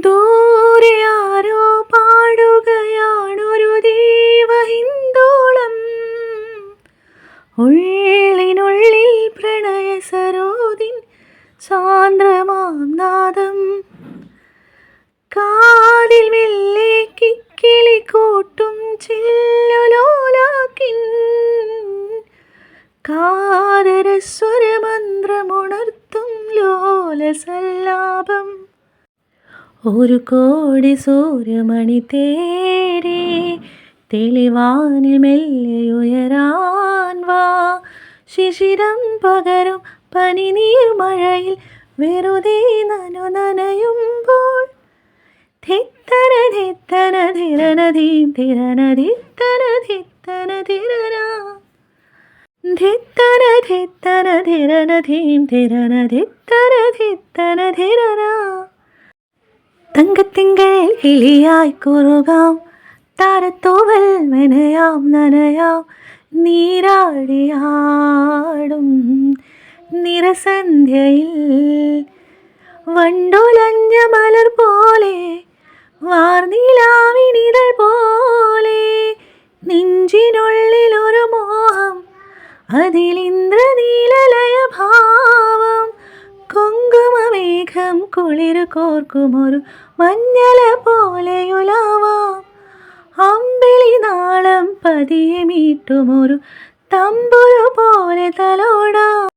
ദൂരെ ആരോ പാടുകയാണൊരു ദീവഹിന്ദോളം ഉള്ളിനുള്ളിൽ പ്രണയ സരോദിൻ സാന്ദ്രമാം നാദം. കാതിൽ മെല്ലെ കിക്കിളി കൂട്ടും ചില്ലുലോലാക്കിൻ. കാതരസ്വരമന്ത്രമുണർത്തും ലോലസല്ലാപം. ഒരു കോടി സൂര്യമണി തേടി തെളിവാനിൽ മെല്ലെയുയരാൻ വാ. ശിശിരം പകരും പനിനീർ മഴയിൽ വെറുതെ നനു നനയുമ്പോൾ ധിത്തന ധിത്തന ധിരനധീം ധിരനധിത്തന ധിത്തന ധിരന. ധിത്തന ധിത്തന ധിരനധീം ധിരനധിത്തന ധിത്തന ധിരന. തങ്കത്തിങ്കൾ കിളിയായി കുറുകാം. താരത്തോവൽ മെനയാം നനയാം. നീരാടിയാടും. നിറസന്ധ്യയിൽ വണ്ടുലഞ്ഞ മലർ പോലെ വാർനീലാവിനിതൾ പോലെ നെഞ്ചിനുള്ളിൽ ഒരു മോഹം അതിലിന്ദ്രനീലലയ കുങ്കുമമേഘം കുളിരു കോർക്കുമൊരു മഞ്ഞല പോലെയുലാവാം അമ്പിളി നാളം പതിയെ മീട്ടുമൊരു തമ്പുരു പോലെ തലോടാം.